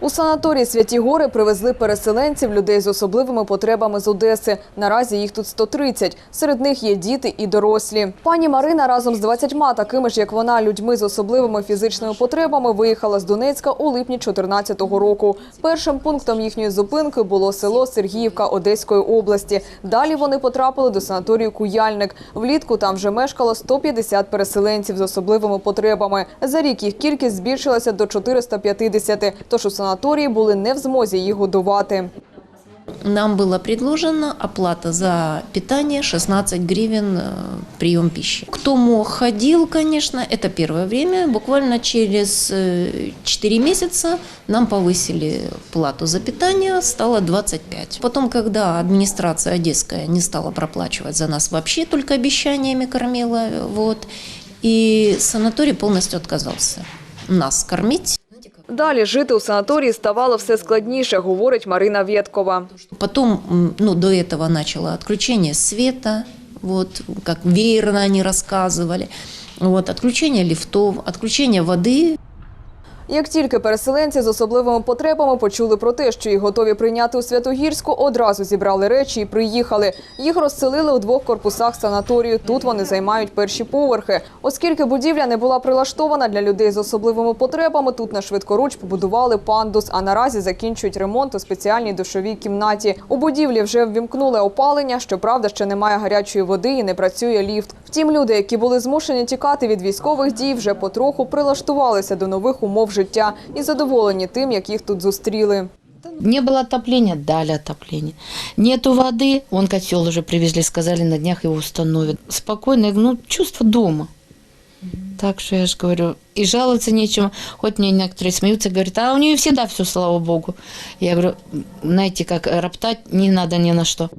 У санаторій Святі Гори привезли переселенців, людей з особливими потребами з Одеси. Наразі їх тут 130. Серед них є діти і дорослі. Пані Марина разом з 20 такими ж, як вона, людьми з особливими фізичними потребами виїхала з Донецька у липні 2014 року. Першим пунктом їхньої зупинки було село Сергіївка Одеської області. Далі вони потрапили до санаторію Куяльник. Влітку там вже мешкало 150 переселенців з особливими потребами. За рік їх кількість збільшилася до 450, тож у санаторії були не в змозі їх годувати. Нам была предложена оплата за питание 16 гривен э, прием пищи. Кто мог, ходил, конечно, это первое время. Буквально через э, 4 месяца нам повысили плату за питание, стало 25. Потом, когда администрация одесская не стала проплачивать за нас вообще, только обещаниями кормила, вот, и санаторий полностью отказался нас кормить. Далі жити у санаторії ставало все складніше, говорить Марина Вєткова. Потом, м, ну, до этого начало отключение света, вот, как веерно они рассказывали, вот, отключение лифтов, отключение воды. Як тільки переселенці з особливими потребами почули про те, що їх готові прийняти у Святогірську, одразу зібрали речі і приїхали. Їх розселили у двох корпусах санаторію. Тут вони займають перші поверхи. Оскільки будівля не була прилаштована для людей з особливими потребами, тут на швидкоруч побудували пандус, а наразі закінчують ремонт у спеціальній душовій кімнаті. У будівлі вже ввімкнули опалення. Щоправда, ще немає гарячої води і не працює ліфт. Втім, люди, які були змушені тікати від військових дій, вже потроху прилаштувалися до нових умов життя і задоволені тим, як їх тут зустріли. Не было отопления, дали отопление. Нету воды, вон котел уже привезли, сказали, на днях его установят. Спокойно, ну, чувство дома. Так что я же говорю, и жаловаться нечего. Хоть мне некоторые смеются, говорят, а у нее всегда все, слава богу. Я говорю, знаете, как роптать не надо ни на что.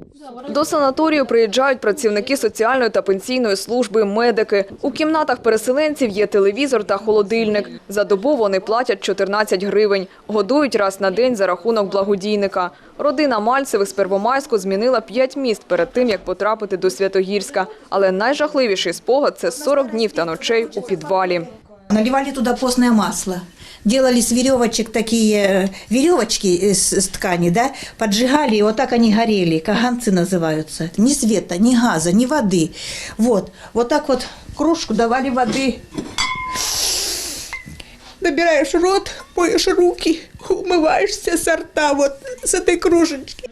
До санаторію приїжджають працівники соціальної та пенсійної служби, медики. У кімнатах переселенців є телевізор та холодильник. За добу вони платять 14 гривень. Годують раз на день за рахунок благодійника. Родина Мальцевих з Первомайську змінила 5 міст перед тим, як потрапити до Святогірська. Але найжахливіший спогад – це 40 днів та ночей у підвалі. Наливали туда постное масло. Делали с веревочек такие э, веревочки из, из ткани, да, поджигали, и вот так они горели, каганцы называются. Ни света, ни газа, ни воды. Вот, вот так вот кружку давали воды. Набираешь рот, моешь руки, умываешься со рта вот с этой кружечки.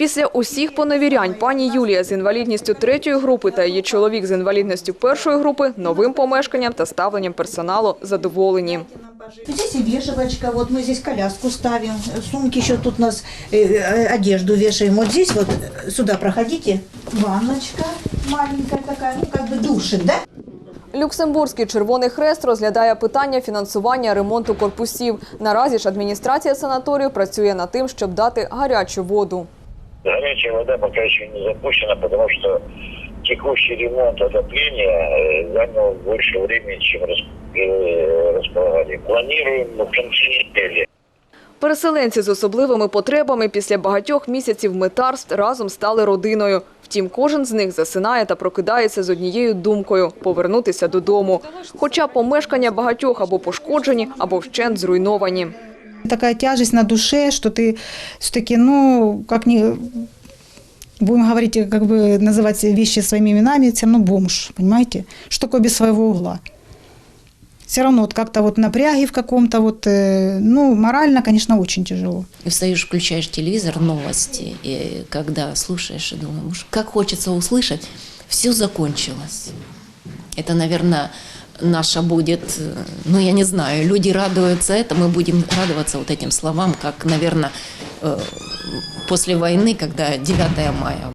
Після усіх поневірянь пані Юлія з інвалідністю третьої групи та її чоловік з інвалідністю першої групи новим помешканням та ставленням персоналу задоволені. Здесь и вешалочка, вот мы здесь коляску ставим, сумки еще тут у нас э, э, одежду вешаем. Вот здесь вот э, сюда проходите, ванночка маленькая такая, ну как бы душик, да? Люксембурзький Червоний Хрест розглядає питання фінансування ремонту корпусів. Наразі ж адміністрація санаторію працює над тим, щоб дати гарячу воду. Горячая вода пока еще не запущена, потому что текущий ремонт отопления э, занял больше времени, чем рас- э, располагали. Планируем в конце недели. Переселенці з особливими потребами після багатьох місяців метарств разом стали родиною. Втім, кожен з них засинає та прокидається з однією думкою – повернутися додому. Хоча помешкання багатьох або пошкоджені, або вщент зруйновані. такая тяжесть на душе, что ты все-таки, ну, как не Будем говорить, как бы называть вещи своими именами, все равно бомж, понимаете? Что такое без своего угла? Все равно вот как-то вот напряги в каком-то вот, э, ну, морально, конечно, очень тяжело. И встаешь, включаешь телевизор, новости, и когда слушаешь, и думаешь, как хочется услышать, все закончилось. Это, наверное, наша будет, ну, я не знаю, люди радуются это, мы будем радоваться вот этим словам, как, наверное, э, после войны, когда 9 мая.